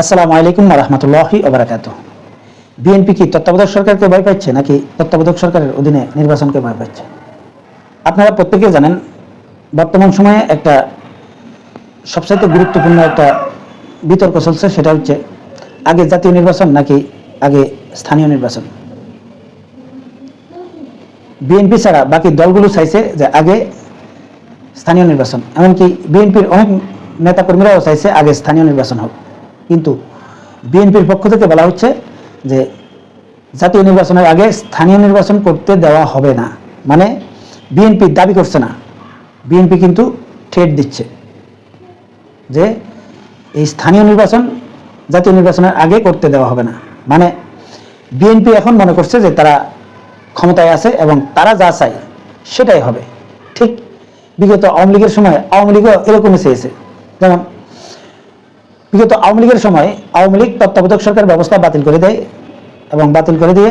আসসালামু আলাইকুম রহমতুল্লাহি ওবরাকাত বিএনপি কি তত্ত্বাবধায়ক সরকারকে ভয় পাচ্ছে নাকি তত্ত্বাবধায়ক সরকারের অধীনে নির্বাচনকে ভয় পাচ্ছে? আপনারা প্রত্যেকেই জানেন, বর্তমান সময়ে একটা সবচাইতে গুরুত্বপূর্ণ একটা বিতর্ক চলছে, সেটা হচ্ছে আগে জাতীয় নির্বাচন নাকি আগে স্থানীয় নির্বাচন? বিএনপি ছাড়া বাকি দলগুলো চাইছে যে আগে স্থানীয় নির্বাচন, এমনকি বিএনপির অনেক নেতাকর্মীরাও চাইছে আগে স্থানীয় নির্বাচন হোক। কিন্তু বিএনপির পক্ষ থেকে বলা হচ্ছে যে জাতীয় নির্বাচনের আগে স্থানীয় নির্বাচন করতে দেওয়া হবে না। মানে বিএনপি দাবি করছে না। বিএনপি কিন্তু ঠেট দিচ্ছে যে এই স্থানীয় নির্বাচন জাতীয় নির্বাচনের আগে করতে দেওয়া হবে না। মানে বিএনপি এখন মনে করছে যে তারা ক্ষমতায় আছে এবং তারা যা চায় সেটাই হবে। ঠিক বিগত আওয়ামী লীগের সময় আওয়ামী লীগও এরকমই চেয়েছে। যেমন বিগত আওয়ামী লীগের সময় আওয়ামী লীগ তত্ত্বাবধায়ক সরকার ব্যবস্থা বাতিল করে দেয় এবং বাতিল করে দিয়ে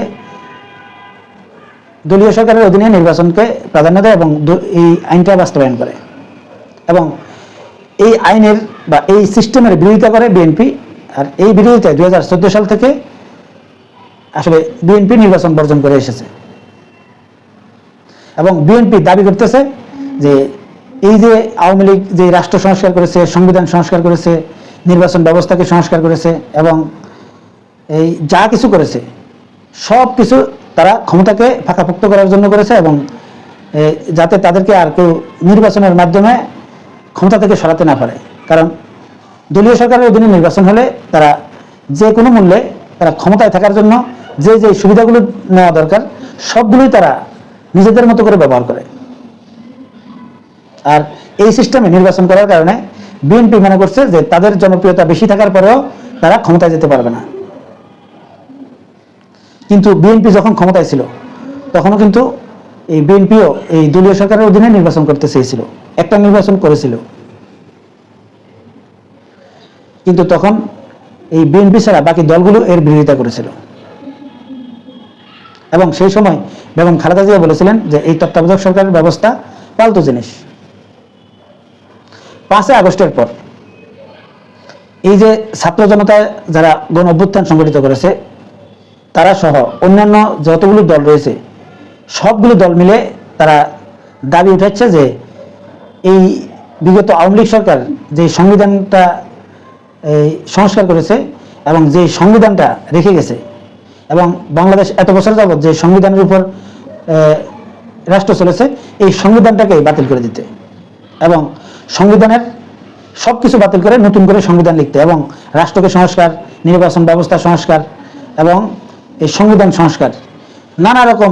দলীয় সরকারের অধীনে নির্বাচনকে প্রাধান্য দেয় এবং এই আইনটা বাস্তবায়ন করে। এবং এই আইনের বা এই সিস্টেমের বিরোধিতা করে বিএনপি আর এই বিরোধিতায় দুই হাজার সাল থেকে আসলে বিএনপি নির্বাচন বর্জন করে এসেছে। এবং বিএনপি দাবি করতেছে যে এই যে আওয়ামী লীগ যে রাষ্ট্র সংস্কার করেছে, সংবিধান সংস্কার করেছে নির্বাচন ব্যবস্থাকে সংস্কার করেছে এবং এই যা কিছু করেছে, সব কিছু তারা ক্ষমতাকে ফাঁকাফুক্ত করার জন্য করেছে এবং যাতে তাদেরকে আর কেউ নির্বাচনের মাধ্যমে ক্ষমতা থেকে সরাতে না পারে। কারণ দলীয় সরকারের অধীনে নির্বাচন হলে তারা যে কোনো মূল্যে তারা ক্ষমতায় থাকার জন্য যে যে সুবিধাগুলো নেওয়া দরকার, সবগুলোই তারা নিজেদের মতো করে ব্যবহার করে। আর এই সিস্টেমে নির্বাচন করার কারণে বিএনপি মনে করছে যে তাদের জনপ্রিয়তা বেশি থাকার পরেও তারা ক্ষমতায় যেতে পারবে না। কিন্তু বিএনপি যখন ক্ষমতায় ছিল, তখনও কিন্তু এই বিএনপিও এই দলীয় সরকারের অধীনে নির্বাচন করতে চেয়েছিল। একটা নির্বাচন করেছিল। কিন্তু তখন এই বিএনপি ছাড়া বাকি দলগুলো এর বিরোধিতা করেছিল। এবং সেই সময় বেগম খালেদা জিয়া বলেছিলেন যে, এই তত্ত্বাবধায়ক সরকারের ব্যবস্থা পাল্টো জিনিস। পাঁচই আগস্টের পর। এই যে ছাত্র জনতা যারা গণ অভ্যুত্থান সংগঠিত করেছে, তারা সহ অন্যান্য যতগুলো দল রয়েছে, সবগুলো দল মিলে তারা দাবি উঠাচ্ছে যে এই বিগত আওয়ামী লীগ সরকার যে সংবিধানটা, এই সংস্কার করেছে এবং যে সংবিধানটা রেখে গেছে এবং বাংলাদেশ এত বছর যাবত যে সংবিধানের উপর রাষ্ট্র চলেছে, এই সংবিধানটাকে বাতিল করে দিতে। এবং সংবিধানের সব কিছু বাতিল করে নতুন করে সংবিধান লিখতে এবং রাষ্ট্রকে সংস্কার, নির্বাচন ব্যবস্থা সংস্কার এবং এই সংবিধান সংস্কার নানা রকম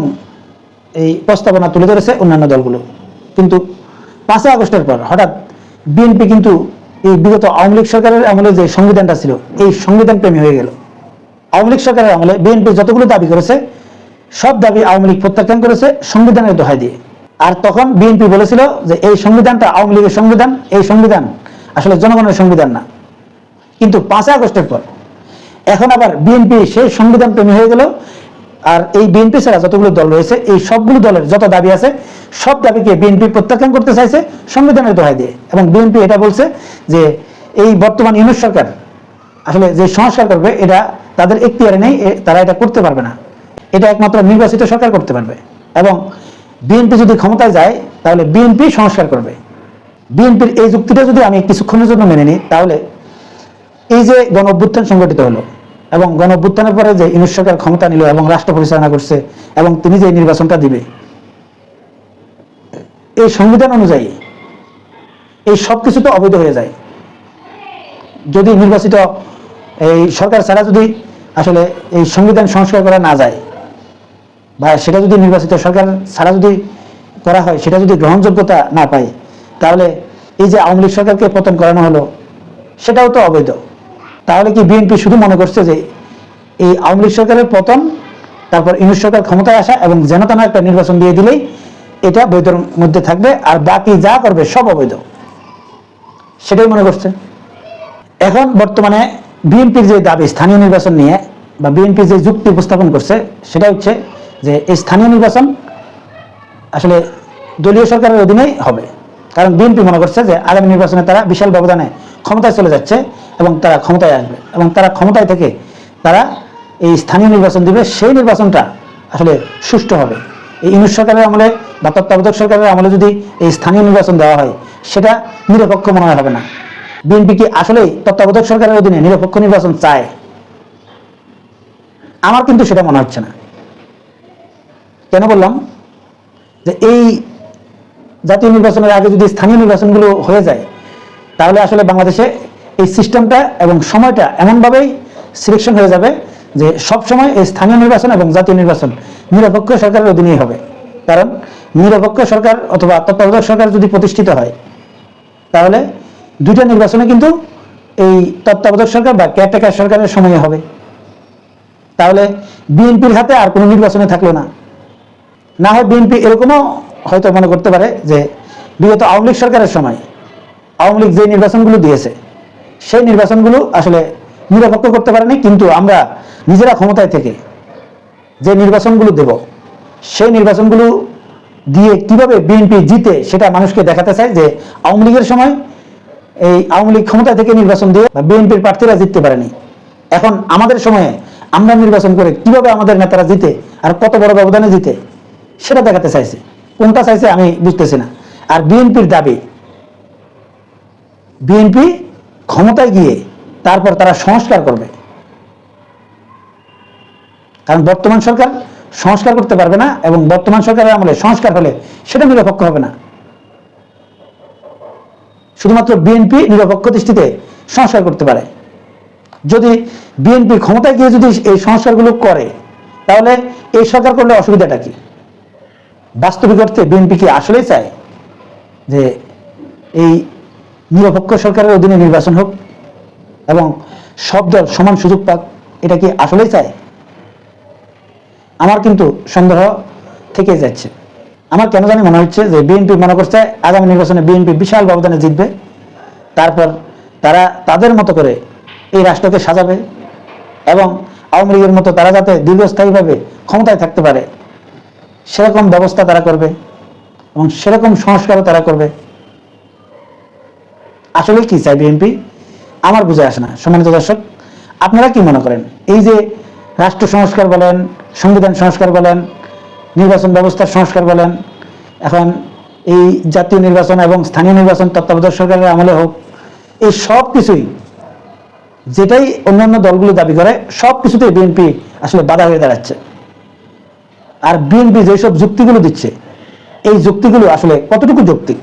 এই প্রস্তাবনা তুলে ধরেছে অন্যান্য দলগুলো। কিন্তু পাঁচই আগস্টের পর হঠাৎ বিএনপি কিন্তু এই বিগত আওয়ামী লীগ সরকারের আমলে যে সংবিধানটা ছিল, এই সংবিধান প্রেমী হয়ে গেল। আওয়ামী লীগ সরকারের আমলে বিএনপি যতগুলো দাবি করেছে, সব দাবি আওয়ামী লীগ প্রত্যাখ্যান করেছে সংবিধানের দোহাই দিয়ে। আর তখন বিএনপি বলেছিল যে এই সংবিধানটা আওয়ামী লীগের সংবিধান, এই সংবিধান আসলে জনগণের সংবিধান না। কিন্তু পাঁচই আগস্টের পর এখন আবার বিএনপি সেই সংবিধান প্রেমী হয়ে গেল আর এই বিএনপি ছাড়া যতগুলো দল রয়েছে, এই সবগুলো দলের যত দাবি আছে, সব দাবিকে বিএনপি প্রত্যাখ্যান করতে চাইছে সংবিধানের দোহাই দিয়ে। এবং বিএনপি এটা বলছে যে এই বর্তমান ইউনুস সরকার আসলে যে সংস্কার করবে, এটা তাদের এখতিয়ারে নেই তারা এটা করতে পারবে না। এটা একমাত্র নির্বাচিত সরকার করতে পারবে। এবং বিএনপি যদি ক্ষমতায় যায়, তাহলে বিএনপি সংস্কার করবে। বিএনপির এই যুক্তিটা যদি আমি কিছুক্ষণের জন্য মেনে নিই, তাহলে এই যে গণ অভ্যুত্থান সংগঠিত হলো এবং গণ অভ্যুত্থানের পরে যে ইউনুস সরকার ক্ষমতা নিল এবং রাষ্ট্র পরিচালনা করছে এবং তিনি যে নির্বাচনটা দিবে, এই সংবিধান অনুযায়ী এই সব কিছু তো অবৈধ হয়ে যায়। যদি নির্বাচিত এই সরকার ছাড়া যদি আসলে এই সংবিধান সংস্কার করা না যায় বা সেটা যদি নির্বাচিত সরকার ছাড়া যদি করা হয়, সেটা যদি গ্রহণযোগ্যতা না পায়, তাহলে এই যে আওয়ামী লীগ সরকারকে পতন করানো হলো, সেটাও তো অবৈধ। তাহলে কি বিএনপি শুধু মনে করছে যে এই আওয়ামী লীগ সরকারের পতন, তারপর ইউনুস সরকার ক্ষমতায় আসা এবং যেন তেন একটা নির্বাচন দিয়ে দিলেই এটা বৈধর মধ্যে থাকবে, আর বাকি যা করবে সব অবৈধ। সেটাই মনে করছে। এখন বর্তমানে বিএনপির যে দাবি, স্থানীয় নির্বাচন নিয়ে বা বিএনপি যে যুক্তি উপস্থাপন করছে, সেটা হচ্ছে যে এই স্থানীয় নির্বাচন আসলে দলীয় সরকারের অধীনেই হবে। কারণ বিএনপি মনে করছে যে আগামী নির্বাচনে তারা বিশাল ব্যবধানে ক্ষমতায় চলে যাচ্ছে এবং তারা ক্ষমতায় আসবে এবং তারা ক্ষমতায় থেকে তারা এই স্থানীয় নির্বাচন দিবে। সেই নির্বাচনটা আসলে সুষ্ঠু হবে। এই ইউনিট সরকারের আমলে বা তত্ত্বাবধায়ক সরকারের আমলে যদি এই স্থানীয় নির্বাচন দেওয়া হয়, সেটা নিরপেক্ষ মনে হয় হবে না। বিএনপি কি আসলেই তত্ত্বাবধায়ক সরকারের অধীনে নিরপেক্ষ নির্বাচন চায়? আমার কিন্তু সেটা মনে হচ্ছে না। কেন বললাম? যে এই জাতীয় নির্বাচনের আগে যদি স্থানীয় নির্বাচনগুলো হয়ে যায়, তাহলে আসলে বাংলাদেশে এই সিস্টেমটা এবং সময়টা এমনভাবেই সিলেকশন হয়ে যাবে যে সব সময় এই স্থানীয় নির্বাচন এবং জাতীয় নির্বাচন নিরপেক্ষ সরকারের অধীনেই হবে। কারণ নিরপেক্ষ সরকার অথবা তত্ত্বাবধায়ক সরকার যদি প্রতিষ্ঠিত হয়, তাহলে দুইটা নির্বাচনে কিন্তু এই তত্ত্বাবধায়ক সরকার বা কেয়ারটেকার সরকারের সময়ে হবে। তাহলে বিএনপির হাতে আর কোনো নির্বাচনে থাকল না। না হয় বিএনপি এরকমও হয়তো মনে করতে পারে যে বিগত আওয়ামী লীগ সরকারের সময় আওয়ামী লীগ যে নির্বাচনগুলো দিয়েছে, সেই নির্বাচনগুলো আসলে নিরপেক্ষ করতে পারেনি, কিন্তু আমরা নিজেরা ক্ষমতায় থেকে যে নির্বাচনগুলো দেব, সেই নির্বাচনগুলো দিয়ে কীভাবে বিএনপি জিতে সেটা মানুষকে দেখাতে চায় যে আওয়ামী লীগের সময় এই আওয়ামী লীগ ক্ষমতা থেকে নির্বাচন দিয়ে বিএনপির প্রার্থীরা জিততে পারেনি। এখন আমাদের সময়ে আমরা নির্বাচন করে কীভাবে আমাদের নেতারা জিতে আর কত বড় ব্যবধানে জিতে সেটা দেখাতে চাইছে। কোনটা চাইছে আমি বুঝতেছি না। আর বিএনপির দাবি, বিএনপি ক্ষমতায় গিয়ে তারপর তারা সংস্কার করবে। কারণ বর্তমান সরকার সংস্কার করতে পারবে না এবং বর্তমান সরকারের আমলে সংস্কার হলে সেটা নিরপেক্ষ হবে না। শুধুমাত্র বিএনপি নিরপেক্ষ দৃষ্টিতে সংস্কার করতে পারে। যদি বিএনপি ক্ষমতায় গিয়ে যদি এই সংস্কারগুলো করে, তাহলে এই সরকার করলে অসুবিধাটা কি? বাস্তবিক অর্থে বিএনপি কি আসলেই চায় যে এই নিরপেক্ষ সরকারের অধীনে নির্বাচন হোক এবং সব দল সমান সুযোগ পাক, এটা কি আসলেই চায়? আমার কিন্তু সন্দেহ থেকে যাচ্ছে। আমার কেন জানি মনে হচ্ছে যে বিএনপি মনে করছে আগামী নির্বাচনে বিএনপি বিশাল ব্যবধানে জিতবে। তারপর তারা তাদের মতো করে এই রাষ্ট্রকে সাজাবে এবং আওয়ামী লীগের মতো তারা যাতে দীর্ঘস্থায়ীভাবে ক্ষমতায় থাকতে পারে সেরকম ব্যবস্থা তারা করবে এবং সেরকম সংস্কারও তারা করবে। আসলে কি চাই বিএনপি? আমার বুঝে আসে না। সম্মানিত দর্শক, আপনারা কি মনে করেন? এই যে রাষ্ট্র সংস্কার বলেন, সংবিধান সংস্কার বলেন, নির্বাচন ব্যবস্থার সংস্কার বলেন, এখন এই জাতীয় নির্বাচন এবং স্থানীয় নির্বাচন তত্ত্বাবধায়ক সরকারের আমলে হোক, এই সব কিছুই যেটাই অন্যান্য দলগুলো দাবি করে, সব কিছুতেই বিএনপি আসলে বাধা হয়ে দাঁড়াচ্ছে। আর বিএনপি যেসব যুক্তিগুলো দিচ্ছে, এই যুক্তিগুলো আসলে কতটুকু যৌক্তিক?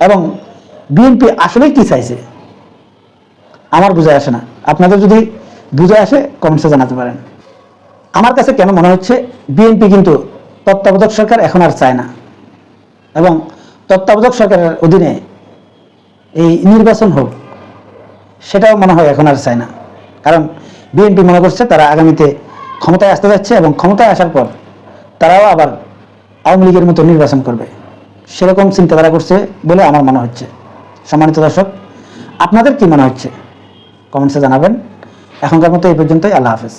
এবং বিএনপি আসলে কি চাইছে? আমার বুঝে আসে না। আপনাদের যদি বুঝে আসে কমেন্টসে জানাতে পারেন। আমার কাছে কেন মনে হচ্ছে বিএনপি কিন্তু তত্ত্বাবধায়ক সরকার এখন আর চায় না? এবং তত্ত্বাবধায়ক সরকারের অধীনে এই নির্বাচন হোক, সেটাও মনে হয় এখন আর চায় না। কারণ বিএনপি মনে করছে তারা আগামীতে ক্ষমতায় আসতে যাচ্ছে এবং ক্ষমতায় আসার পর তারাও আবার আওয়ামী লীগের মতো নির্বাচন করবে। সেরকম চিন্তাধারা করছে বলে আমার মনে হচ্ছে। সম্মানিত দর্শক, আপনাদের কি মনে হচ্ছে? কমেন্টসে জানাবেন। এখনকার মতো এই পর্যন্তই, আল্লাহ হাফেজ।